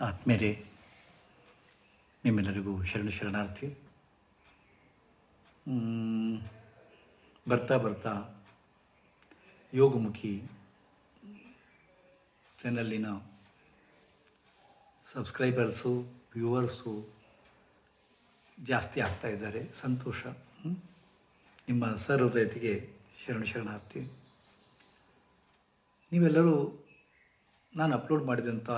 ಆತ್ಮೇಲೆ ನಿಮ್ಮೆಲ್ಲರಿಗೂ ಶರಣ ಶರಣಾರ್ಥಿ. ಬರ್ತಾ ಬರ್ತಾ ಯೋಗಮುಖಿ ಚಾನಲ್ಲಿನ ಸಬ್ಸ್ಕ್ರೈಬರ್ಸು ವ್ಯೂವರ್ಸು ಜಾಸ್ತಿ ಆಗ್ತಾ ಇದ್ದಾರೆ. ಸಂತೋಷ? ನಿಮ್ಮ ಸರ್ವದಯತೆಗೆ ಶರಣ ಶರಣಾರ್ಥಿ. ನೀವೆಲ್ಲರೂ ನಾನು ಅಪ್ಲೋಡ್ ಮಾಡಿದಂಥ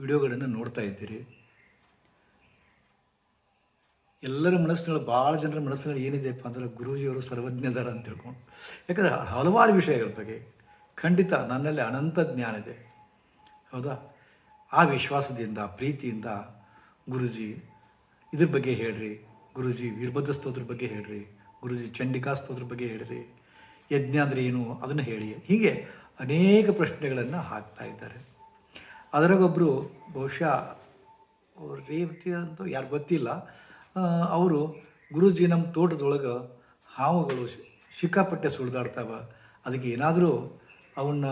ವಿಡಿಯೋಗಳನ್ನು ನೋಡ್ತಾ ಇದ್ದೀರಿ. ಎಲ್ಲರ ಮನಸ್ಸಿನಲ್ಲಿ, ಭಾಳ ಜನರ ಮನಸ್ಸಿನಲ್ಲಿ ಏನಿದೆಯಪ್ಪ ಅಂದ್ರೆ ಗುರೂಜಿಯವರು ಸರ್ವಜ್ಞದಾರ ಅಂತ ತಿಳ್ಕೊಂಡು. ಯಾಕಂದರೆ ಹಲವಾರು ವಿಷಯಗಳ ಬಗ್ಗೆ ಖಂಡಿತ ನನ್ನಲ್ಲಿ ಅನಂತ ಜ್ಞಾನ ಇದೆ. ಹೌದಾ? ಆ ವಿಶ್ವಾಸದಿಂದ, ಪ್ರೀತಿಯಿಂದ ಗುರುಜಿ ಇದ್ರ ಬಗ್ಗೆ ಹೇಳ್ರಿ. ಗುರುಜಿ ವೀರಭದ್ರ ಸ್ತೋತ್ರ ಬಗ್ಗೆ ಹೇಳ್ರಿ. ಗುರುಜಿ ಚಂಡಿಕಾ ಸ್ತೋತ್ರ ಬಗ್ಗೆ ಹೇಳ್ರಿ. ಯಜ್ಞ ಅಂದರೆ ಏನು? ಅದನ್ನು ಹೇಳಿ. ಹೀಗೆ ಅನೇಕ ಪ್ರಶ್ನೆಗಳನ್ನು ಹಾಕ್ತಾ ಇದ್ದಾರೆ. ಅದರಾಗೊಬ್ಬರು ಬಹುಶಃ ಅವ್ರ ರೇವತಿ ಅಂತ ಯಾರು ಗೊತ್ತಿಲ್ಲ. ಅವರು ಗುರುಜಿ ನಮ್ಮ ತೋಟದೊಳಗೆ ಹಾವುಗಳು ಸಿಕ್ಕಾಪಟ್ಟೆ ಸುಳಿದಾಡ್ತಾವ ಅದಕ್ಕೆ ಏನಾದರೂ ಅವನ್ನ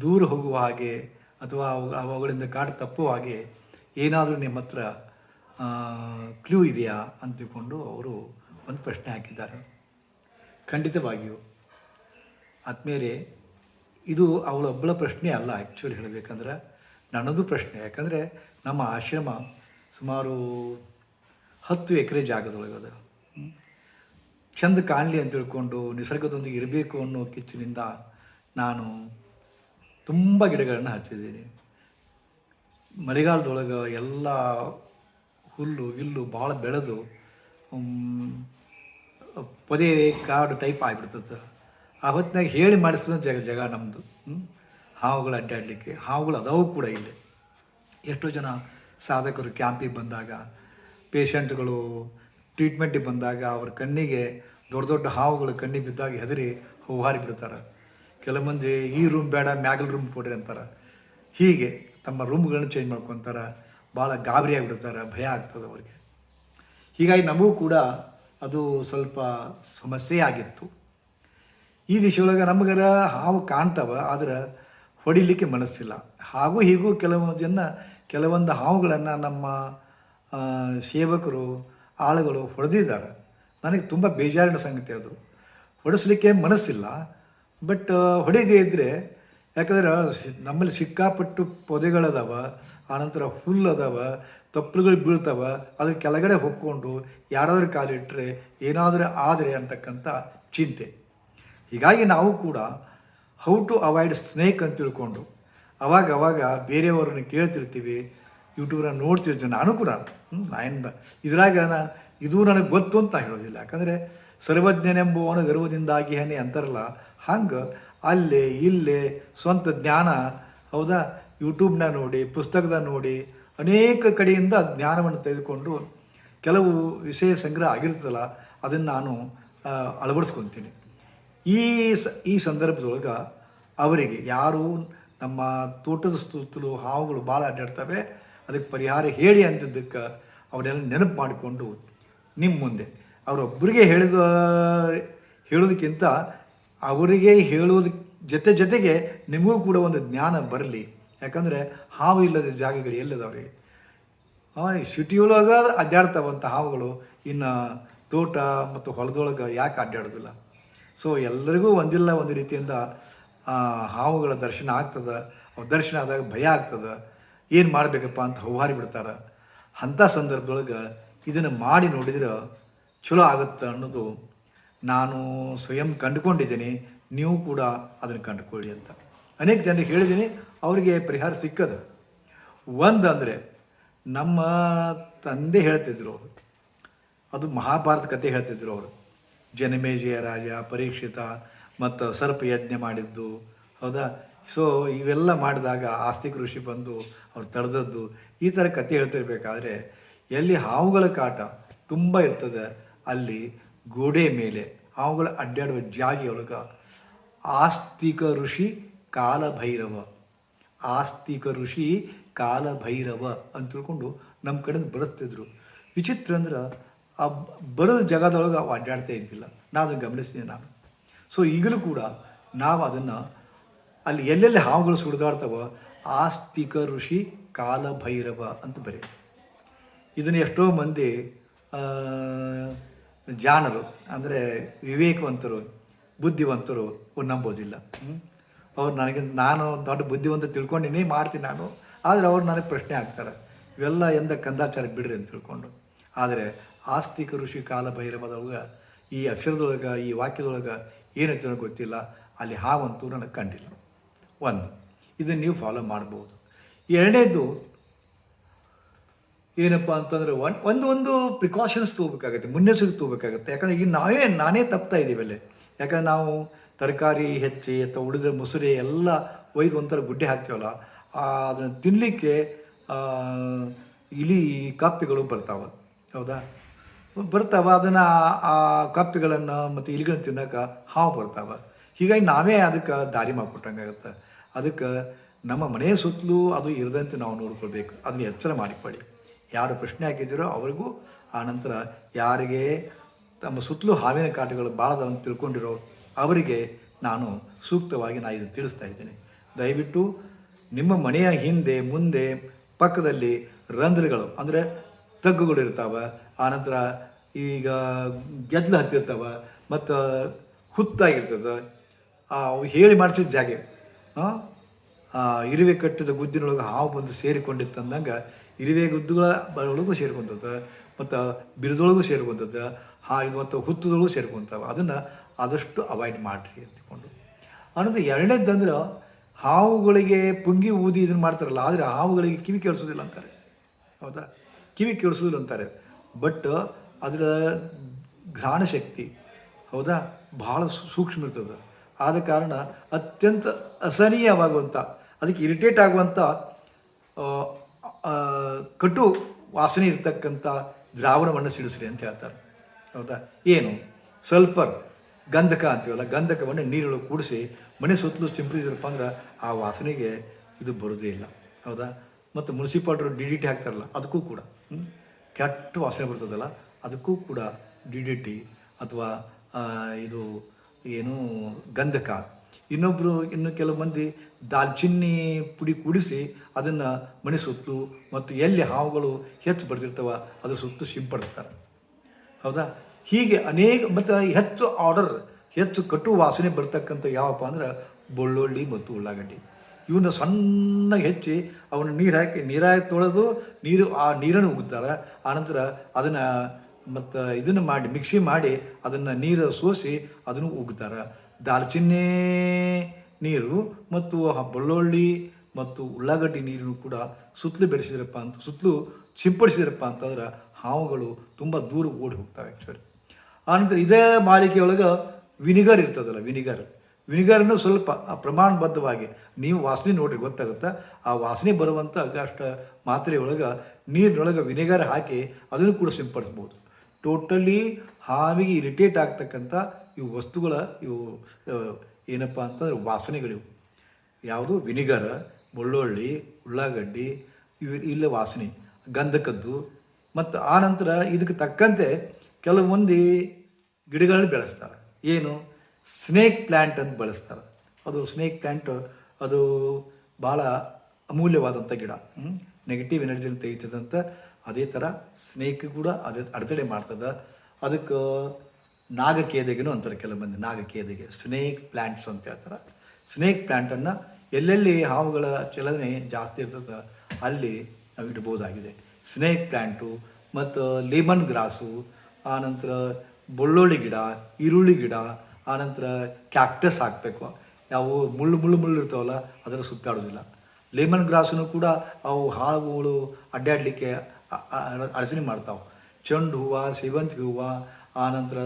ದೂರ ಹೋಗುವ ಹಾಗೆ ಅಥವಾ ಅವು- ಅವುಗಳಿಂದ ಕಾಡು ತಪ್ಪುವ ಹಾಗೆ ಏನಾದರೂ ನಿಮ್ಮ ಹತ್ರ ಕ್ಲೂ ಇದೆಯಾ ಅಂತ ತಿಳ್ಕೊಂಡು ಅವರು ಒಂದು ಪ್ರಶ್ನೆ ಹಾಕಿದ್ದಾರೆ. ಖಂಡಿತವಾಗಿಯೂ. ಆದ್ಮೇಲೆ ಇದು ಅವಳೊಬ್ಬಳ ಪ್ರಶ್ನೆ ಅಲ್ಲ ಆ್ಯಕ್ಚುಲಿ ಹೇಳಬೇಕಂದ್ರೆ ನನ್ನದು ಪ್ರಶ್ನೆ, ಯಾಕಂದರೆ ನಮ್ಮ ಆಶ್ರಮ ಸುಮಾರು ಹತ್ತು ಎಕರೆ ಜಾಗದೊಳಗದ. ಚಂದ ಕಾಣಲಿ ಅಂತ ತಿಳ್ಕೊಂಡು ನಿಸರ್ಗದೊಂದಿಗೆ ಇರಬೇಕು ಅನ್ನೋ ಕಿಚ್ಚಿನಿಂದ ನಾನು ತುಂಬ ಗಿಡಗಳನ್ನು ಹಚ್ಚಿದ್ದೀನಿ. ಮಳೆಗಾಲದೊಳಗೆ ಎಲ್ಲ ಹುಲ್ಲು ಇಲ್ಲು ಭಾಳ ಬೆಳೆದು ಪೊದೆ, ಕಾಡು ಟೈಪ್ ಆಗಿಬಿಡ್ತದೆ. ಆ ಹೊತ್ತಿನಾಗ ಹೇಳಿ ಮಾಡಿಸಿದ ಜಗ ಜಗ ನಮ್ಮದು ಹಾವುಗಳು ಅಡ್ಡಾಡಲಿಕ್ಕೆ ಹಾವುಗಳು ಅದಾವು ಕೂಡ ಇಲ್ಲಿ. ಎಷ್ಟೋ ಜನ ಸಾಧಕರು ಕ್ಯಾಂಪಿಗೆ ಬಂದಾಗ, ಪೇಷಂಟ್ಗಳು ಟ್ರೀಟ್ಮೆಂಟಿಗೆ ಬಂದಾಗ ಅವ್ರ ಕಣ್ಣಿಗೆ ದೊಡ್ಡ ದೊಡ್ಡ ಹಾವುಗಳು ಕಣ್ಣಿಗೆ ಬಿದ್ದಾಗ ಹೆದರಿ ಹೌಹಾರಿ ಬಿಡ್ತಾರೆ ಕೆಲವು ಮಂದಿ ಈ ರೂಮ್ ಬೇಡ, ಮ್ಯಾಗಲ್ ರೂಮ್ ಕೊಡ್ರಿ ಅಂತಾರೆ. ಹೀಗೆ ತಮ್ಮ ರೂಮ್ಗಳನ್ನ ಚೇಂಜ್ ಮಾಡ್ಕೊತಾರೆ. ಭಾಳ ಗಾಬರಿ ಆಗಿಬಿಡ್ತಾರೆ, ಭಯ ಆಗ್ತದೆ ಅವ್ರಿಗೆ. ಹೀಗಾಗಿ ನಮಗೂ ಕೂಡ ಅದು ಸ್ವಲ್ಪ ಸಮಸ್ಯೆ ಆಗಿತ್ತು. ಈ ದಿಶೆಯೊಳಗೆ ನಮಗರ ಹಾವು ಕಾಣ್ತಾವೆ, ಆದ್ರೆ ಹೊಡಿಲಿಕ್ಕೆ ಮನಸ್ಸಿಲ್ಲ. ಹಾಗೂ ಹೀಗೂ ಕೆಲವು ಜನ, ಕೆಲವೊಂದು ಹಾವುಗಳನ್ನು ನಮ್ಮ ಸೇವಕರು, ಆಳುಗಳು ಹೊಡೆದಿದ್ದಾರೆ. ನನಗೆ ತುಂಬ ಬೇಜಾರಿನ ಸಂಗತಿ ಅದು. ಹೊಡೆಸ್ಲಿಕ್ಕೆ ಮನಸ್ಸಿಲ್ಲ. ಬಟ್ ಹೊಡೆದೇ ಇದ್ದರೆ ಯಾಕಂದ್ರೆ ನಮ್ಮಲ್ಲಿ ಸಿಕ್ಕಾಪಟ್ಟು ಪೊದೆಗಳದಾವ, ಆನಂತರ ಹುಲ್ಲು ಅದಾವ ತಪ್ಪಲುಗಳು ಬೀಳ್ತಾವ, ಅದ್ರ ಕೆಳಗಡೆ ಹೊಕ್ಕೊಂಡು ಯಾರಾದರೂ ಕಾಲಿಟ್ಟರೆ ಏನಾದರೂ ಆದರೆ ಅಂತಕ್ಕಂಥ ಚಿಂತೆ. ಹೀಗಾಗಿ ನಾವು ಕೂಡ ಹೌ ಟು ಅವಾಯ್ಡ್ ಸ್ನೇಕ್ ಅಂತ ತಿಳ್ಕೊಂಡು, ಅವಾಗ ಅವಾಗ ಬೇರೆಯವರನ್ನು ಕೇಳ್ತಿರ್ತೀವಿ ಯೂಟ್ಯೂಬ್ನ ನೋಡ್ತಿರ್ತೀವಿ, ನಾನು ಕೂಡ. ನಾನು ಇದ್ರಾಗ ನಾ, ಇದು ನನಗೆ ಗೊತ್ತು ಅಂತ ನಾನು ಹೇಳೋದಿಲ್ಲ. ಯಾಕಂದರೆ ಸರ್ವಜ್ಞನೆಂಬುವನು ಗರ್ವದಿಂದಾಗಿ ಹನಿ ಅಂತಾರಲ್ಲ, ಹಂಗೆ ಅಲ್ಲೇ, ಇಲ್ಲೇ ಸ್ವಂತ ಜ್ಞಾನ, ಹೌದಾ? ಯೂಟ್ಯೂಬ್ನ ನೋಡಿ, ಪುಸ್ತಕದ ನೋಡಿ, ಅನೇಕ ಕಡೆಯಿಂದ ಜ್ಞಾನವನ್ನು ತೆಗೆದುಕೊಂಡು ಕೆಲವು ವಿಷಯ ಸಂಗ್ರಹ ಆಗಿರ್ತಲ್ಲ ಅದನ್ನು ನಾನು ಅಳವಡಿಸ್ಕೊತೀನಿ. ಈ ಸ, ಈ ಸಂದರ್ಭದೊಳಗೆ ಅವರಿಗೆ ಯಾರು ನಮ್ಮ ತೋಟದ ಸುತ್ತಲೂ ಹಾವುಗಳು ಭಾಳ ಅಡ್ಡಾಡ್ತವೆ, ಅದಕ್ಕೆ ಪರಿಹಾರ ಹೇಳಿ ಅಂತಿದ್ದಕ್ಕೆ ಅವನ್ನೆಲ್ಲ ನೆನಪು ಮಾಡಿಕೊಂಡು ನಿಮ್ಮ ಮುಂದೆ. ಅವರೊಬ್ಬರಿಗೆ ಹೇಳಿದ, ಹೇಳೋದಕ್ಕಿಂತ ಅವರಿಗೆ ಹೇಳೋದ ಜೊತೆ ಜೊತೆಗೆ ನಿಮಗೂ ಕೂಡ ಒಂದು ಜ್ಞಾನ ಬರಲಿ. ಯಾಕಂದರೆ ಹಾವು ಇಲ್ಲದ ಜಾಗಗಳು ಎಲ್ಲದವ್ರಿ ಸಿಟಿಯೊಳಗೆ ಅಡ್ಡಾಡ್ತಾವಂಥ ಹಾವುಗಳು ಇನ್ನು ತೋಟ ಮತ್ತು ಹೊಲದೊಳಗೆ ಯಾಕೆ ಅಡ್ಡಾಡೋದಿಲ್ಲ? ಸೊ ಎಲ್ಲರಿಗೂ ಒಂದಿಲ್ಲ ಒಂದು ರೀತಿಯಿಂದ ಹಾವುಗಳ ದರ್ಶನ ಆಗ್ತದೆ ಅವು ದರ್ಶನ ಆದಾಗ ಭಯ ಆಗ್ತದೆ, ಏನು ಮಾಡಬೇಕಪ್ಪ ಅಂತ ಹೌಹಾರಿ ಬಿಡ್ತಾರೆ. ಅಂಥ ಸಂದರ್ಭದೊಳಗೆ ಇದನ್ನು ಮಾಡಿ ನೋಡಿದ್ರೆ ಚಲೋ ಆಗುತ್ತೆ ಅನ್ನೋದು ನಾನು ಸ್ವಯಂ ಕಂಡುಕೊಂಡಿದ್ದೀನಿ, ನೀವು ಕೂಡ ಅದನ್ನು ಕಂಡುಕೊಳ್ಳಿ ಅಂತ. ಅನೇಕ ಜನರಿಗೆ ಹೇಳಿದ್ದೀನಿ, ಅವರಿಗೆ ಪರಿಹಾರ ಸಿಕ್ಕದು. ಒಂದು ಅಂದರೆ, ನಮ್ಮ ತಂದೆ ಹೇಳ್ತಿದ್ರು, ಅದು ಮಹಾಭಾರತ ಕಥೆ ಹೇಳ್ತಿದ್ರು ಅವರು. ಜನಮೇಜಯ ರಾಜ, ಪರೀಕ್ಷಿತ ಮತ್ತು ಸರ್ಪ ಯಜ್ಞ ಮಾಡಿದ್ದು. ಹೌದಾ? ಸೊ ಇವೆಲ್ಲ ಮಾಡಿದಾಗ ಆಸ್ತಿಕ ಋಷಿ ಬಂದು ಅವ್ರು ತಡೆದದ್ದು. ಈ ಥರ ಕತೆ ಹೇಳ್ತಿರ್ಬೇಕಾದ್ರೆ, ಎಲ್ಲಿ ಹಾವುಗಳ ಕಾಟ ತುಂಬ ಇರ್ತದೆ, ಅಲ್ಲಿ ಗೋಡೆ ಮೇಲೆ ಹಾವುಗಳ ಅಡ್ಡಾಡುವ ಜಾಗಿಯೊಳಗೆ ಆಸ್ತಿಕ ಋಷಿ, ಕಾಲಭೈರವ. ಆಸ್ತಿಕ ಋಷಿ, ಕಾಲಭೈರವ ಅಂತ ತಿಳ್ಕೊಂಡು ನಮ್ಮ ಕಡೆಯಿಂದ ಬಳಸ್ತಿದ್ರು. ವಿಚಿತ್ರ ಅಂದ್ರೆ ಆ ಬರೋದು ಜಗದೊಳಗೆ ಅವು ಅಡ್ಡಾಡ್ತಾ ಇದ್ದಿಲ್ಲ. ನಾನು ಅದನ್ನು ಗಮನಿಸ್ತೀನಿ ನಾನು. ಸೊ ಈಗಲೂ ಕೂಡ ನಾವು ಅದನ್ನು ಅಲ್ಲಿ ಎಲ್ಲೆಲ್ಲಿ ಹಾವುಗಳು ಸುಡ್ದಾಡ್ತವೋ ಆಸ್ತಿಕ ಋಷಿ ಕಾಲಭೈರವ ಅಂತ ಬರೆಯ ಇದನ್ನು ಎಷ್ಟೋ ಮಂದಿ ಆ, ಜಾಣರು ಅಂದರೆ ವಿವೇಕವಂತರು ಬುದ್ಧಿವಂತರು ಅವ್ರು ನಂಬೋದಿಲ್ಲ ಅವ್ರು ನನಗೆ ನಾನು ದೊಡ್ಡ ಬುದ್ಧಿವಂತ ತಿಳ್ಕೊಂಡಿನೇ ಮಾಡ್ತೀನಿ ನಾನು. ಆದರೆ ಅವ್ರು ನನಗೆ ಪ್ರಶ್ನೆ ಆಗ್ತಾರೆ ಇವೆಲ್ಲ ಎಂದ ಕಂದಾಚಾರ ಬಿಡ್ರಿ ಅಂತ ತಿಳ್ಕೊಂಡು. ಆದರೆ ಆಸ್ತಿಕ ಋಷಿ ಕಾಲ ಭೈರವದೊಳಗೆ ಈ ಅಕ್ಷರದೊಳಗೆ, ಈ ವಾಕ್ಯದೊಳಗೆ ಏನೈತೆ ನನಗೆ ಗೊತ್ತಿಲ್ಲ. ಅಲ್ಲಿ ಹಾವಂತೂ ನನಗೆ ಕಂಡಿಲ್ಲ. ಒಂದು ಇದನ್ನು ನೀವು ಫಾಲೋ ಮಾಡ್ಬೋದು. ಎರಡನೇದು, ಏನಪ್ಪ ಅಂತಂದರೆ ಒನ್, ಒಂದು ಒಂದು ಪ್ರಿಕಾಷನ್ಸ್ ತೊಗೋಬೇಕಾಗತ್ತೆ, ಮುನ್ನೆಚ್ಚರಿಕೆ ತೊಗೋಬೇಕಾಗತ್ತೆ. ಯಾಕಂದರೆ ಈಗ ನಾವೇ, ನಾನೇ ತಪ್ತಾ ಇದ್ದೀವಿ ಅಲ್ಲಿ. ಯಾಕಂದ್ರೆ ನಾವು ತರಕಾರಿ ಹೆಚ್ಚಿ, ಅಥವಾ ಉಳಿದ ಮೊಸರೆ ಎಲ್ಲ ಒಯ್ದು ಒಂಥರ ಗುಡ್ಡೆ ಹಾಕ್ತೀವಲ್ಲ ಅದನ್ನು ತಿನ್ನಲಿಕ್ಕೆ ಇಲಿ ಕಾಪಿಗಳು ಬರ್ತಾವೆ. ಹೌದಾ? ಬರ್ತಾವ, ಅದನ್ನು ಆ ಕಪ್ಪಿಗಳನ್ನು ಮತ್ತು ಇಲಿಗಳನ್ನ ತಿನ್ನೋಕೆ ಹಾವು ಬರ್ತಾವ. ಹೀಗಾಗಿ ನಾವೇ ಅದಕ್ಕೆ ದಾರಿ ಮಾಡಿಕೊಟ್ಟಂಗಾಗತ್ತೆ. ಅದಕ್ಕೆ ನಮ್ಮ ಮನೆಯ ಸುತ್ತಲೂ ಅದು ಇರದಂತೆ ನಾವು ನೋಡ್ಕೊಳ್ಬೇಕು. ಅದನ್ನ ಎಚ್ಚರ ಮಾಡಿಕೊಳ್ಳಿ. ಯಾರು ಪ್ರಶ್ನೆ ಹಾಕಿದ್ದೀರೋ ಅವ್ರಿಗೂ ಆ ನಂತರ ಯಾರಿಗೆ ತಮ್ಮ ಸುತ್ತಲೂ ಹಾವಿನ ಕಾಟಗಳು ಭಾಳದ ಅಂತ ತಿಳ್ಕೊಂಡಿರೋ ಅವರಿಗೆ ನಾನು ಸೂಕ್ತವಾಗಿ ನಾನು ಇದನ್ನು ತಿಳಿಸ್ತಾ ಇದ್ದೇನೆ. ದಯವಿಟ್ಟು ನಿಮ್ಮ ಮನೆಯ ಹಿಂದೆ, ಮುಂದೆ, ಪಕ್ಕದಲ್ಲಿ ರಂಧ್ರಗಳು, ಅಂದರೆ ತಗ್ಗುಗಳು ಇರ್ತಾವೆ ಆನಂತರ ಈಗ ಗೆದ್ಲು ಹತ್ತಿರ್ತಾವೆ. ಮತ್ತು ಹುತ್ತಾಗಿರ್ತದೆ. ಹೇಳಿ ಮಾಡಿಸಿದ ಜಾಗೆ ಇರುವೆ ಕಟ್ಟಿದ ಗುದ್ದಿನೊಳಗೆ ಹಾವು ಬಂದು ಸೇರಿಕೊಂಡಿತ್ತು ಸೇರಿಕೊಂಡಿತ್ತಂದಂಗೆ ಇರುವೆ ಗುದ್ದುಗಳ ಒಳಗೂ ಸೇರ್ಕೊಂತದ, ಮತ್ತು ಬಿರುದೊಳಗೂ ಸೇರ್ಕೊಂತದ ಹಾಗೆ ಮತ್ತು ಹುತ್ತದೊಳಗೂ ಸೇರ್ಕೊಂತಾವೆ. ಅದನ್ನು ಆದಷ್ಟು ಅವಾಯ್ಡ್ ಮಾಡಿರಿ ಅಂತಕೊಂಡು. ಅನ್ನೋದು ಎರಡನೇದಂದ್ರೆ ಹಾವುಗಳಿಗೆ ಪುಂಗಿ ಊದಿ ಇದನ್ನು ಮಾಡ್ತಾರಲ್ಲ, ಆದರೆ ಹಾವುಗಳಿಗೆ ಕಿವಿ ಕೇಳಿಸೋದಿಲ್ಲ ಅಂತಾರೆ. ಹೌದಾ? ಕಿವಿ ಕೇಳಿಸೋದಿಲ್ಲ ಅಂತಾರೆ. ಬಟ್ ಅದರ ಘ್ರಾಣ ಶಕ್ತಿ, ಹೌದಾ? ಬಹಳ ಸೂಕ್ಷ್ಮ ಇರ್ತದೆ. ಆದ ಕಾರಣ ಅತ್ಯಂತ ಅಸಹನೀಯವಾಗುವಂಥ, ಅದಕ್ಕೆ ಇರಿಟೇಟ್ ಆಗುವಂಥ ಕಟು ವಾಸನೆ ಇರ್ತಕ್ಕಂಥ ದ್ರಾವಣವನ್ನು ಸಿಡಿಸ್ರಿ ಅಂತ ಹೇಳ್ತಾರೆ. ಹೌದಾ? ಏನು? ಸಲ್ಪರ್, ಗಂಧಕ ಅಂತೀವಲ್ಲ ಗಂಧಕವನ್ನು ನೀರೊಳಗೆ ಕೂಡಿಸಿ ಮನೆ ಸುತ್ತಲೂ ಸಿಂಪಡಿಸಿದ್ರಪ್ಪ ಅಂದ್ರೆ ಆ ವಾಸನೆಗೆ ಇದು ಬರೋದೇ ಇಲ್ಲ. ಹೌದಾ? ಮತ್ತು ಮುನ್ಸಿಪಾಲ್ಟರು ಡಿ ಡಿ ಟಿ ಹಾಕ್ತಾರಲ್ಲ, ಅದಕ್ಕೂ ಕೂಡ? ಕೆಟ್ಟ ವಾಸನೆ ಬರ್ತದಲ್ಲ, ಅದಕ್ಕೂ ಕೂಡ ಡಿ ಡಿ ಟಿ ಅಥವಾ ಇದು ಏನು ಗಂಧಕ. ಇನ್ನೊಬ್ಬರು ಇನ್ನು ಕೆಲವು ಮಂದಿ ದಾಲ್ಚಿನ್ನಿ ಪುಡಿ ಕೂಡಿಸಿ ಅದನ್ನು ಮನೆ ಸುತ್ತು ಮತ್ತು ಎಲ್ಲಿ ಹಾವುಗಳು ಹೆಚ್ಚು ಬರ್ತಿರ್ತವ ಅದ್ರ ಸುತ್ತು ಸಿಂಪಡಿಸ್ತಾರೆ. ಹೌದಾ? ಹೀಗೆ ಅನೇಕ, ಮತ್ತು ಹೆಚ್ಚು ಆರ್ಡರ್ ಹೆಚ್ಚು ಕಟು ವಾಸನೆ ಬರ್ತಕ್ಕಂಥ ಯಾವಪ್ಪ ಅಂದ್ರೆ, ಬೆಳ್ಳುಳ್ಳಿ ಮತ್ತು ಉಳ್ಳಾಗಡ್ಡಿ. ಇವನ್ನ ಸಣ್ಣಗೆ ಹೆಚ್ಚಿ ಅವನ್ನ ನೀರು ಹಾಕಿ ನೀರಾಗಿ ತೊಳೆದು ನೀರು, ಆ ನೀರನ್ನು ಉಗ್ತಾರೆ. ಆನಂತರ ಅದನ್ನು ಮತ್ತು ಇದನ್ನು ಮಾಡಿ ಮಿಕ್ಸಿ ಮಾಡಿ ಅದನ್ನು ನೀರು ಸೋಸಿ ಅದನ್ನು ಉಗ್ತಾರೆ. ದಾಲ್ಚಿನ್ನಿ ನೀರು ಮತ್ತು ಬೆಳ್ಳುಳ್ಳಿ ಮತ್ತು ಉಳ್ಳಾಗಡ್ಡಿ ನೀರನ್ನು ಕೂಡ ಸುತ್ತಲೂ ಬೆರೆಸಿದ್ರಪ್ಪ ಅಂತ, ಸುತ್ತಲೂ ಸಿಂಪಡಿಸಿದ್ರಪ್ಪ ಅಂತಂದ್ರೆ ಹಾವುಗಳು ತುಂಬ ದೂರ ಓಡಿ ಹೋಗ್ತವೆ ಆ್ಯಕ್ಚುಲಿ ಆನಂತರ ಇದೇ ಮಾಲಿಕೆಯೊಳಗೆ ವಿನಿಗರ್ ಇರ್ತದಲ್ಲ ವಿನಿಗರ್ ವಿನಿಗರನ್ನು ಸ್ವಲ್ಪ ಪ್ರಮಾಣಬದ್ಧವಾಗಿ ನೀವು ವಾಸನೆ ನೋಡ್ರಿ, ಗೊತ್ತಾಗುತ್ತೆ? ಆ ವಾಸನೆ ಬರುವಂಥ ಅಷ್ಟು ಮಾತ್ರೆಯೊಳಗೆ ನೀರಿನೊಳಗೆ ವಿನೆಗರ್ ಹಾಕಿ ಅದನ್ನು ಕೂಡ ಸಿಂಪಡಿಸ್ಬೋದು. ಟೋಟಲಿ ಹಾವಿಗೆ ಇರಿಟೇಟ್ ಆಗ್ತಕ್ಕಂಥ ಇವು ವಸ್ತುಗಳ, ಇವು ಏನಪ್ಪ ಅಂತಂದ್ರೆ ವಾಸನೆಗಳಿವು. ಯಾವುದು? ವಿನಿಗರ್ ಬೆಳ್ಳುಳ್ಳಿ ಉಳ್ಳಾಗಡ್ಡಿ, ಇವು ಇಲ್ಲ ವಾಸನೆ. ಗಂಧಕದ್ದು ಮತ್ತು ಆ ನಂತರ ಇದಕ್ಕೆ ತಕ್ಕಂತೆ ಕೆಲವು ಮಂದಿ ಗಿಡಗಳನ್ನ ಬೆಳೆಸ್ತಾರೆ. ಏನು? ಸ್ನೇಕ್ ಪ್ಲ್ಯಾಂಟ್ ಅಂತ ಬೆಳೆಸ್ತಾರೆ. ಅದು ಸ್ನೇಕ್ ಪ್ಲ್ಯಾಂಟ್ ಅದು ಭಾಳ ಅಮೂಲ್ಯವಾದಂಥ ಗಿಡ. ನೆಗೆಟಿವ್ ಎನರ್ಜಿನ ತೆಗಿತದಂತ ಅದೇ ಥರ ಸ್ನೇಕ್ ಕೂಡ ಅದೇ ಅಡೆತಡೆ ಮಾಡ್ತದೆ. ಅದಕ್ಕೆ ನಾಗಕೇದೆಗೆನೂ ಅಂತಾರೆ ಕೆಲವು ಮಂದಿ, ನಾಗಕೇದೆಗೆ. ಸ್ನೇಕ್ ಪ್ಲ್ಯಾಂಟ್ಸ್ ಅಂತ ಹೇಳ್ತಾರೆ. ಸ್ನೇಕ್ ಪ್ಲ್ಯಾಂಟನ್ನು ಎಲ್ಲೆಲ್ಲಿ ಹಾವುಗಳ ಚಲನೆ ಜಾಸ್ತಿ ಇರ್ತದೆ ಅಲ್ಲಿ ನಾವು ಇಡ್ಬೋದಾಗಿದೆ. ಸ್ನೇಕ್ ಪ್ಲ್ಯಾಂಟು ಮತ್ತು ಲೆಮನ್ ಗ್ರಾಸು ಆನಂತರ ಬೆಳ್ಳುಳ್ಳಿ ಗಿಡ, ಈರುಳ್ಳಿ ಗಿಡ, ಆನಂತರ ಕ್ಯಾಕ್ಟಸ್ ಹಾಕಬೇಕು. ಯಾವ ಮುಳ್ಳು ಮುಳ್ಳು ಮುಳ್ಳು ಇರ್ತಾವಲ್ಲ ಅದರ ಸುತ್ತಾಡೋದಿಲ್ಲ. ಲೆಮನ್ ಗ್ರಾಸನ್ನು ಕೂಡ ಅವು ಹಾವುಗಳು ಅಡ್ಡಾಡಲಿಕ್ಕೆ ಅರ್ಚನೆ ಮಾಡ್ತಾವೆ. ಚೆಂಡು ಹೂವು ಸೇವಂತಿಗೆ ಹೂವು ಆನಂತರ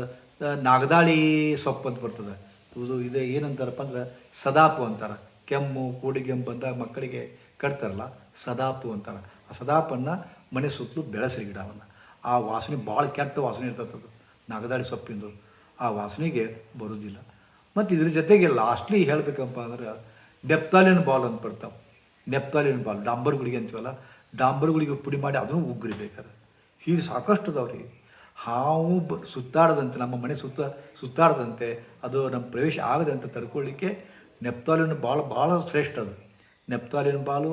ನಾಗದಾಳಿ ಸೊಪ್ಪು ಅಂತ ಬರ್ತದೆ. ಇದು ಇದು ಏನಂತಾರಪ್ಪ ಅಂದ್ರೆ ಸದಾಪು ಅಂತಾರೆ. ಕೆಮ್ಮು ಕೂಡಿಗೆಂಪು ಬಂದಾಗ ಮಕ್ಕಳಿಗೆ ಕಟ್ತಾರಲ್ಲ, ಸದಾಪು ಅಂತಾರೆ. ಆ ಸದಾಪನ್ನು ಮನೆ ಸುತ್ತಲೂ ಬೆಳೆಸ್ರಿ ಗಿಡವನ್ನು. ಆ ವಾಸನೆ ಭಾಳ ಕೆಟ್ಟ ವಾಸನೆ ಇರ್ತದೆ ನಾಗದಾಳಿ ಸೊಪ್ಪಿಂದು. ಆ ವಾಸನೆಗೆ ಬರೋದಿಲ್ಲ. ಮತ್ತು ಇದ್ರ ಜೊತೆಗೆ ಲಾಸ್ಟ್ಲಿ ಹೇಳಬೇಕಪ್ಪ ಅಂದ್ರೆ ನೆಪ್ತಾಲಿಯನ್ ಬಾಲ್ ಅಂತ ಬರ್ತಾವೆ. ನೆಪ್ತಾಲಿಯನ್ ಬಾಲ್ ಡಾಂಬರ್ಗಳಿಗೆ ಅಂತೀವಲ್ಲ ಡಾಂಬರ್ಗಳಿಗೆ ಪುಡಿ ಮಾಡಿ ಅದನ್ನು ಉಗ್ರಿ ಬೇಕಾದ್ರೆ ಹೀಗೆ ಸಾಕಷ್ಟು ಅದಾವ್ರಿ ಹಾವು ಬ ಸುತ್ತಾಡದಂತೆ, ನಮ್ಮ ಮನೆ ಸುತ್ತ ಸುತ್ತಾಡದಂತೆ, ಅದು ನಮ್ಮ ಪ್ರವೇಶ ಆಗದಂತೆ ತಡ್ಕೊಳ್ಳಿಕ್ಕೆ ನೆಪ್ತಾಲಿನ ಭಾಳ ಭಾಳ ಶ್ರೇಷ್ಠ ಅದು. ನೆಪ್ತಾಲಿನ ಬಾಲು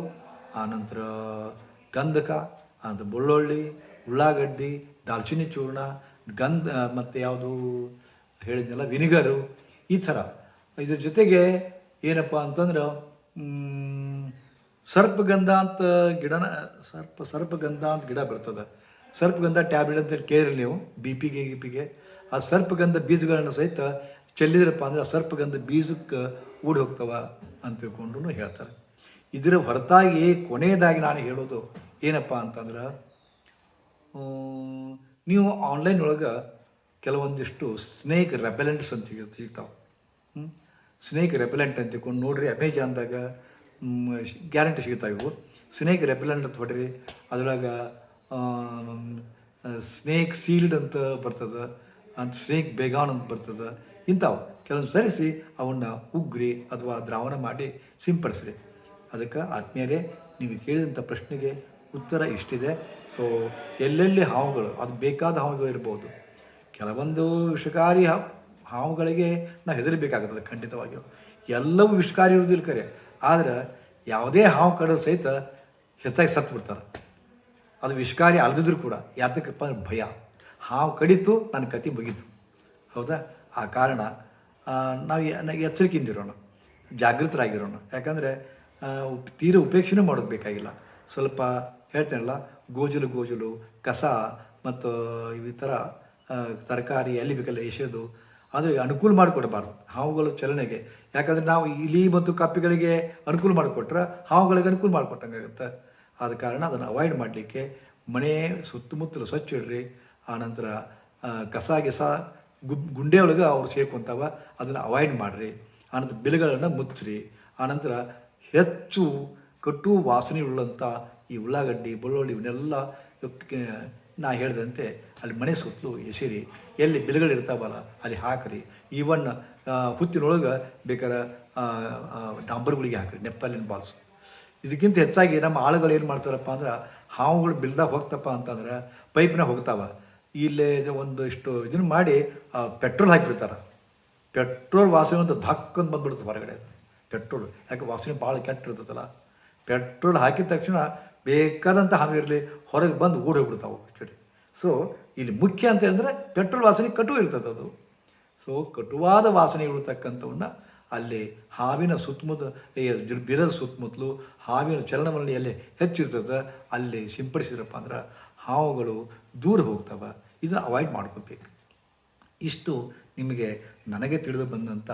ಆನಂತರ ಗಂಧಕ ಆನಂತರ ಬೆಳ್ಳುಳ್ಳಿ ಉಳ್ಳಾಗಡ್ಡಿ, ದಾಲ್ಚಿನ್ನಿ ಚೂರ್ಣ, ಗಂಧ ಮತ್ತು ಯಾವುದು ಹೇಳಿದ್ನಲ್ಲ, ವಿನಿಗರು ಈ ಥರ. ಇದ್ರ ಜೊತೆಗೆ ಏನಪ್ಪ ಅಂತಂದ್ರೆ ಸರ್ಪಗಂಧ ಅಂತ ಗಿಡನ ಸರ್ಪ, ಸರ್ಪಗಂಧ ಅಂತ ಗಿಡ ಬರ್ತದೆ. ಸರ್ಪಗಂಧ ಟ್ಯಾಬ್ಲೆಟ್ ಅಂತ ಕೇಳಿರಿ ನೀವು ಬಿ ಪಿಗೆ ಗಿಪಿಗೆ ಆ ಸರ್ಪಗಂಧ ಬೀಜಗಳನ್ನು ಸಹಿತ ಚೆಲ್ಲಿದ್ರಪ್ಪ ಅಂದರೆ ಆ ಸರ್ಪಗಂಧ ಬೀಜಕ್ಕೆ ಊಡಿ ಹೋಗ್ತವ ಅಂತ ತಿಳ್ಕೊಂಡು ಹೇಳ್ತಾರೆ. ಇದರ ಹೊರತಾಗಿ ಕೊನೆಯದಾಗಿ ನಾನು ಹೇಳೋದು ಏನಪ್ಪ ಅಂತಂದ್ರೆ ನೀವು ಆನ್ಲೈನ್ ಒಳಗೆ ಕೆಲವೊಂದಿಷ್ಟು ಸ್ನೇಕ್ ರೆಬೆಲೆಂಟ್ಸ್ ಅಂತ ಸಿಗ್- ಸಿಗ್ತಾವೆ ಸ್ನೇಕ್ ರೆಪೆಲೆಂಟ್ ಅಂತ ತಿಳ್ಕೊಂಡು ನೋಡ್ರಿ ಅಮೆಜಾನ್ದಾಗ ಗ್ಯಾರಂಟಿ ಸಿಗ್ತಾವೆ ಇವು? ಸ್ನೇಕ್ ರೆಪೆಲೆಂಟ್ ಅಂತ ಹೊಡ್ರಿ ಅದ್ರೊಳಗೆ ಸ್ನೇಕ್ ಸೀಲ್ಡ್ ಅಂತ ಬರ್ತದೆ, ಅಂತ ಸ್ನೇಕ್ ಬೇಗಾನ್ ಅಂತ ಬರ್ತದೆ, ಇಂಥವು. ಕೆಲವೊಂದು ಸರಿಸಿ, ಅವನ್ನ ಉಗ್ರಿ ಅಥವಾ ದ್ರಾವಣ ಮಾಡಿ ಸಿಂಪಡಿಸ್ರಿ. ಅದಕ್ಕೆ ಆತ್ಮೀಯರೇ, ನೀವು ಕೇಳಿದಂಥ ಪ್ರಶ್ನೆಗೆ ಉತ್ತರ ಇಷ್ಟಿದೆ. ಸೊ ಎಲ್ಲೆಲ್ಲಿ ಹಾವುಗಳು, ಅದು ಬೇಕಾದ ಹಾವುಗಳು ಇರ್ಬೋದು. ಕೆಲವೊಂದು ವಿಷಕಾರಿ ಹಾವುಗಳಿಗೆ ನಾವು ಹೆದರಬೇಕಾಗುತ್ತದೆ ಖಂಡಿತವಾಗಿಯೂ. ಎಲ್ಲವೂ ವಿಷಕಾರಿ ಇರುವುದಿಲ್ಲ ಕರೆ. ಆದ್ರೆ ಯಾವುದೇ ಹಾವು ಕಡೋದು ಸಹಿತ ಹೆಚ್ಚಾಗಿ ಸತ್ತು ಬಿಡ್ತಾರೆ. ಅದು ವಿಷಕಾರಿ ಅಲ್ದಿದ್ರು ಕೂಡ ಯಾತಕ್ಕಪ್ಪ ಭಯ. ಹಾವು ಕಡಿತು, ನನ್ನ ಕತಿ ಮುಗೀತು. ಹೌದಾ? ಆ ಕಾರಣ ನಾವು ಎಚ್ಚರಿಕೆಯಿಂದಿರೋಣ. ಜಾಗೃತರಾಗಿರೋಣ. ಯಾಕಂದರೆ ತೀರ ಉಪೇಕ್ಷೆನೂ ಮಾಡೋದು ಬೇಕಾಗಿಲ್ಲ. ಸ್ವಲ್ಪ ಹೇಳ್ತೇನಲ್ಲ, ಗೋಜಲು ಗೋಜಲು, ಕಸ ಮತ್ತು ಈ ಥರ ತರಕಾರಿ ಎಲ್ಲಿ ಬೇಕಲ್ಲ ಎಸೆಯೋದು ಆದರೆ ಅನುಕೂಲ ಮಾಡಿಕೊಡಬಾರ್ದು. ಹಾವುಗಳ ಚಲನೆಗೆ. ಯಾಕಂದರೆ ನಾವು ಇಲಿ ಮತ್ತು ಕಪ್ಪಿಗಳಿಗೆ ಅನುಕೂಲ ಮಾಡಿಕೊಟ್ರೆ ಹಾವುಗಳಿಗೆ ಅನುಕೂಲ ಮಾಡಿಕೊಟ್ಟಂಗಾಗುತ್ತೆ. ಆದ ಕಾರಣ ಅದನ್ನು ಅವಾಯ್ಡ್ ಮಾಡಲಿಕ್ಕೆ ಮನೆ ಸುತ್ತಮುತ್ತಲು ಸ್ವಚ್ಛ ಇಡ್ರಿ. ಆನಂತರ ಕಸ ಗಿಸ ಗುಂಡೆ ಒಳಗೆ ಅವ್ರು ಸೇರ್ಕೊಂತಾವ. ಅದನ್ನು ಅವಾಯ್ಡ್ ಮಾಡಿರಿ. ಆನಂತರ ಬಿಲ್ಗಳನ್ನು ಮುಚ್ಚ್ರಿ ಆನಂತರ ಹೆಚ್ಚು ಕಟ್ಟು ವಾಸನೆ ಉಳ್ಳಂಥ ಈ ಉಳ್ಳಾಗಡ್ಡಿ, ಬೆಳ್ಳುಳ್ಳಿ ಇವನ್ನೆಲ್ಲ ನಾ ಹೇಳಿದಂತೆ ಅಲ್ಲಿ ಮನೆ ಸುತ್ತಲೂ ಎಸಿರಿ, ಎಲ್ಲಿ ಬಿಲ್ಗಳು ಇರ್ತಾವಲ್ಲ ಅಲ್ಲಿ ಹಾಕಿರಿ. ಈವನ್ ಹುತ್ತಿನೊಳಗೆ ಬೇಕಾದ್ರೆ ಡಾಂಬರ್ಗಳಿಗೆ ಹಾಕ್ರಿ ನೆಪ್ಪಲಿನ ಬಾಲ್ಸ್. ಇದಕ್ಕಿಂತ ಹೆಚ್ಚಾಗಿ ನಮ್ಮ ಆಳುಗಳು ಏನು ಮಾಡ್ತಾರಪ್ಪ ಅಂದ್ರೆ, ಹಾವುಗಳು ಬಿಲ್ದಾಗ ಹೋಗ್ತಪ್ಪ ಅಂತಂದ್ರೆ ಪೈಪ್ನ ಹೋಗ್ತಾವ. ಇಲ್ಲೇ ಒಂದು ಇಷ್ಟು ಇದನ್ನು ಮಾಡಿ ಪೆಟ್ರೋಲ್ ಹಾಕಿಬಿಡ್ತಾರೆ. ಪೆಟ್ರೋಲ್ ವಾಸನೆ ಒಂದು ಧಕ್ ಅಂತ ಬಂದ್ಬಿಡುತ್ತೆ ಹೊರಗಡೆ. ಪೆಟ್ರೋಲ್, ಯಾಕೆ ವಾಸನೆ ಭಾಳ ಕೆಟ್ಟ ಇರ್ತದಲ್ಲ ಪೆಟ್ರೋಲ್ ಹಾಕಿದ ತಕ್ಷಣ ಬೇಕಾದಂಥ ಹಾವು ಇರಲಿ ಹೊರಗೆ ಬಂದು ಓಡಿ ಹೋಗ್ಬಿಡ್ತಾವೆ ಆ್ಯಕ್ಚುಲಿ ಸೊ ಇಲ್ಲಿ ಮುಖ್ಯ ಅಂತ ಹೇಳಿದ್ರೆ ಪೆಟ್ರೋಲ್ ವಾಸನೆ ಕಟು ಇರ್ತದೆ ಅದು. ಸೊ ಕಟುವಾದ ವಾಸನೆ ಇರತಕ್ಕಂಥವನ್ನ ಅಲ್ಲಿ ಹಾವಿನ ಸುತ್ತಮುತ್ತ ಬಿರದ ಸುತ್ತಮುತ್ತಲು ಹಾವಿನ ಚಲನವಲನ ಎಲ್ಲಿ ಹೆಚ್ಚಿರ್ತದೆ, ಅಲ್ಲಿ ಸಿಂಪಡಿಸಿದ್ರಪ್ಪ ಅಂದ್ರೆ ಹಾವುಗಳು ದೂರ ಹೋಗ್ತವೆ. ಇದನ್ನು ಅವಾಯ್ಡ್ ಮಾಡ್ಕೋಬೇಕು. ಇಷ್ಟು ನಿಮಗೆ ನನಗೆ ತಿಳಿದು ಬಂದಂಥ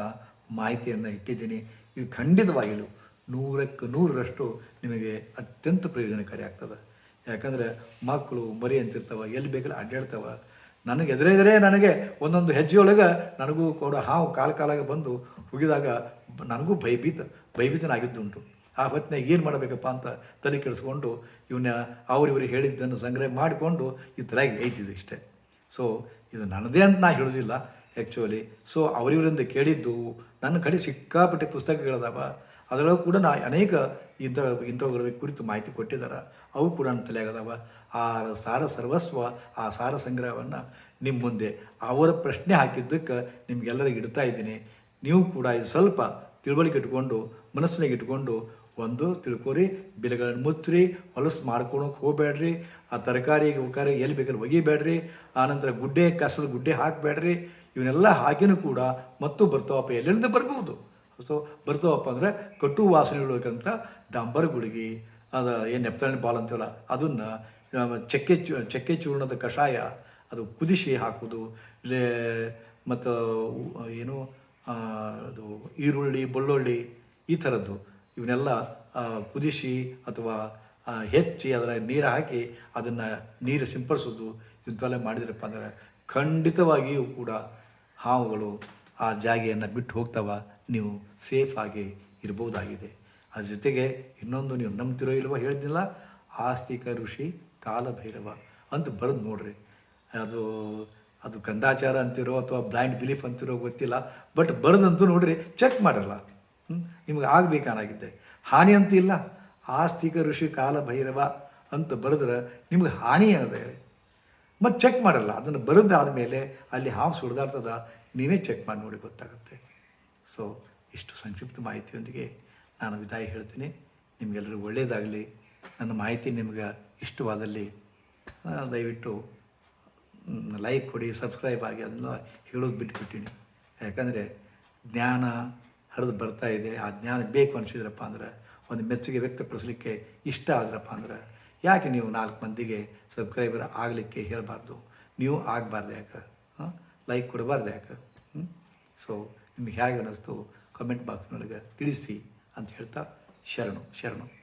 ಮಾಹಿತಿಯನ್ನು ಇಟ್ಟಿದ್ದೀನಿ. ಇದು ಖಂಡಿತವಾಗಿಯೂ ನೂರಕ್ಕೆ ನೂರರಷ್ಟು ನಿಮಗೆ ಅತ್ಯಂತ ಪ್ರಯೋಜನಕಾರಿ ಆಗ್ತದೆ. ಯಾಕಂದರೆ ಮಕ್ಕಳು ಮರಿ ಅಂತಿರ್ತವೆ ಎಲ್ಲಿ ಬೇಕಲ್ಲ ಅಡ್ಡಾಡ್ತವೆ. ನನಗೆ ಎದುರೆದರೆ ನನಗೆ ಒಂದೊಂದು ಹೆಜ್ಜೆಯೊಳಗೆ ನನಗೂ ಕೂಡ ಹಾವು ಕಾಲ ಕಾಲಾಗ ಬಂದು ಹುಗಿದಾಗ ನನಗೂ ಭಯಭೀತ, ಭಯಭೀತನಾಗಿದ್ದುಂಟು. ಆ ಹೊತ್ತಿನಾಗ ಏನು ಮಾಡಬೇಕಪ್ಪ ಅಂತ ತಲೆ ಕೆಡಿಸ್ಕೊಂಡು ಇವನ್ನ ಅವ್ರಿವ್ರಿಗೆ ಹೇಳಿದ್ದನ್ನು ಸಂಗ್ರಹ ಮಾಡಿಕೊಂಡು ಈ ಥರ ಐತಿದೆ ಇಷ್ಟೇ. ಸೊ ಇದು ನನ್ನದೇ ಅಂತ ನಾ ಹೇಳೋದಿಲ್ಲ ಆ್ಯಕ್ಚುಲಿ ಸೊ ಅವರಿವರಿಂದ ಕೇಳಿದ್ದು ನನ್ನ ಕಡೆ ಸಿಕ್ಕಾಪಟ್ಟೆ ಪುಸ್ತಕಗಳದಾವ. ಅದರೊಳಗೆ ಕೂಡ ನಾ ಅನೇಕ ಇಂಥ, ಇಂಥವುಗಳ ಕುರಿತು ಮಾಹಿತಿ ಕೊಟ್ಟಿದ್ದಾರೆ. ಅವು ಕೂಡ ನನ್ನ ತಲೆಯಾಗದಾವ. ಆ ಸಾರ ಸರ್ವಸ್ವ, ಆ ಸಾರ ಸಂಗ್ರಹವನ್ನು ನಿಮ್ಮ ಮುಂದೆ ಅವರ ಪ್ರಶ್ನೆ ಹಾಕಿದ್ದಕ್ಕೆ ನಿಮಗೆಲ್ಲರಿಗೆ ಇಡ್ತಾ ಇದ್ದೀನಿ. ನೀವು ಕೂಡ ಇದು ಸ್ವಲ್ಪ ತಿಳುವಳಿಕೆ ಇಟ್ಕೊಂಡು, ಮನಸ್ಸಿನಾಗ ಇಟ್ಕೊಂಡು ಒಂದು ತಿಳ್ಕೊರಿ, ಬೆಲೆಗಳನ್ನು ಮುಚ್ಚ್ರಿ, ಹೊಲಸು ಮಾಡ್ಕೊಳಕ್ಕೆ ಹೋಗಬೇಡ್ರಿ, ಆ ತರಕಾರಿ ಉಕಾರಿ ಎಲ್ಲಿ ಬೇಕಲ್ಲಿ ಒಗಿಬೇಡ್ರಿ ಆನಂತರ ಗುಡ್ಡೆ, ಕಸದ ಗುಡ್ಡೆ ಹಾಕಬೇಡ್ರಿ, ಇವನ್ನೆಲ್ಲ ಹಾಕಿನೂ ಕೂಡ ಮತ್ತು ಬರ್ತಾವಪ್ಪ, ಎಲ್ಲಿಂದ ಬರ್ಬೋದು? ಸೊ ಬರ್ತಾವಪ್ಪ ಅಂದರೆ ಕಟ್ಟು ವಾಸನೆ ಇರಬೇಕಂತ ಡಾಂಬರ್ ಗುಳಿಗೆ ಅದು ಏನು ನೆಪ್ತಾಳಿನ ಬಾಲ್ ಅಂತೀವಲ್ಲ, ಅದನ್ನು ಚಕ್ಕೆ ಚೂ, ಚಕ್ಕೆ ಚೂರ್ಣದ ಕಷಾಯ, ಅದು ಕುದಿಸಿ ಹಾಕೋದು, ಇಲ್ಲೇ ಮತ್ತು ಏನು ಅದು ಈರುಳ್ಳಿ, ಬೆಳ್ಳುಳ್ಳಿ, ಈ ಥರದ್ದು, ಇವನ್ನೆಲ್ಲ ಕುದಿಸಿ ಅಥವಾ ಹೆಚ್ಚಿ ಅದರ ನೀರು ಹಾಕಿ ಅದನ್ನು ನೀರು ಸಿಂಪಡಿಸೋದು, ಇಂಥವೆಲ್ಲ ಮಾಡಿದ್ರಪ್ಪ ಅಂದರೆ ಖಂಡಿತವಾಗಿಯೂ ಕೂಡ ಹಾವುಗಳು ಆ ಜಾಗೆಯನ್ನು ಬಿಟ್ಟು ಹೋಗ್ತಾವ. ನೀವು ಸೇಫ್ ಆಗಿ ಇರ್ಬೋದಾಗಿದೆ. ಅದ್ರ ಜೊತೆಗೆ ಇನ್ನೊಂದು ನೀವು ನಂಬ್ತಿರೋ ಇಲ್ವೋ ಹೇಳಿದ್ನಿಲ್ಲ ಆಸ್ತಿಕ ಋಷಿ ಕಾಲಭೈರವ ಅಂತ ಬರೆದು ನೋಡ್ರಿ. ಅದು ಅದು ಕಂದಾಚಾರ ಅಂತಿರೋ ಅಥವಾ ಬ್ಲೈಂಡ್ ಬಿಲೀಫ್ ಅಂತಿರೋ ಗೊತ್ತಿಲ್ಲ ಬಟ್ ಬರೆದಂತೂ ನೋಡ್ರಿ ಚೆಕ್ ಮಾಡಲ್ಲ ಹ್ಮ್? ನಿಮ್ಗೆ ಆಗಬೇಕಾನಾಗಿದ್ದೆ ಹಾನಿ ಅಂತ ಇಲ್ಲ, ಆಸ್ತಿಕ ಋಷಿ ಕಾಲ ಭೈರವ ಅಂತ ಬರೆದ್ರೆ ನಿಮ್ಗೆ ಹಾನಿ ಏನದ ಹೇಳಿ. ಮತ್ತು ಚೆಕ್ ಮಾಡಲ್ಲ ಅದನ್ನು ಬರೆದಾದ ಮೇಲೆ ಅಲ್ಲಿ ಹಾವು ಸುಡ್ದಾಡ್ತದ ನೀವೇ ಚೆಕ್ ಮಾಡಿ ನೋಡಿ ಗೊತ್ತಾಗುತ್ತೆ. ಸೊ ಇಷ್ಟು ಸಂಕ್ಷಿಪ್ತ ಮಾಹಿತಿಯೊಂದಿಗೆ ನಾನು ವಿದಾಯ ಹೇಳ್ತೀನಿ. ನಿಮಗೆಲ್ಲರಿಗೂ ಒಳ್ಳೆಯದಾಗಲಿ ನನ್ನ ಮಾಹಿತಿ ನಿಮ್ಗೆ ಇಷ್ಟವಾದಲ್ಲಿ ದಯವಿಟ್ಟು ಲೈಕ್ ಕೊಡಿ ಸಬ್ಸ್ಕ್ರೈಬ್ ಆಗಿ ಅದನ್ನ ಹೇಳೋದು ಬಿಟ್ಟುಬಿಟ್ಟಿನಿ ಯಾಕಂದರೆ ಜ್ಞಾನ ಹರಿದು ಬರ್ತಾ ಇದೆ. ಆ ಜ್ಞಾನ ಬೇಕು ಅನಿಸಿದ್ರಪ್ಪ ಅಂದ್ರೆ, ಒಂದು ಮೆಚ್ಚುಗೆ ವ್ಯಕ್ತಪಡಿಸಲಿಕ್ಕೆ ಇಷ್ಟ ಆದ್ರಪ್ಪ ಅಂದ್ರೆ, ಯಾಕೆ ನೀವು ನಾಲ್ಕು ಮಂದಿಗೆ ಸಬ್ಸ್ಕ್ರೈಬರ್ ಆಗಲಿಕ್ಕೆ ಹೇಳಬಾರ್ದು? ನೀವು ಆಗಬಾರ್ದು ಯಾಕೆ? ಲೈಕ್ ಕೊಡಬಾರ್ದು ಯಾಕೆ? ಸೊ ನಿಮ್ಗೆ ಹೇಗೆ ಅನ್ನಿಸ್ತು? ಕಮೆಂಟ್ ಬಾಕ್ಸ್ನೊಳಗೆ ತಿಳಿಸಿ ಅಂತ ಹೇಳ್ತಾ ಶರಣು ಶರಣು.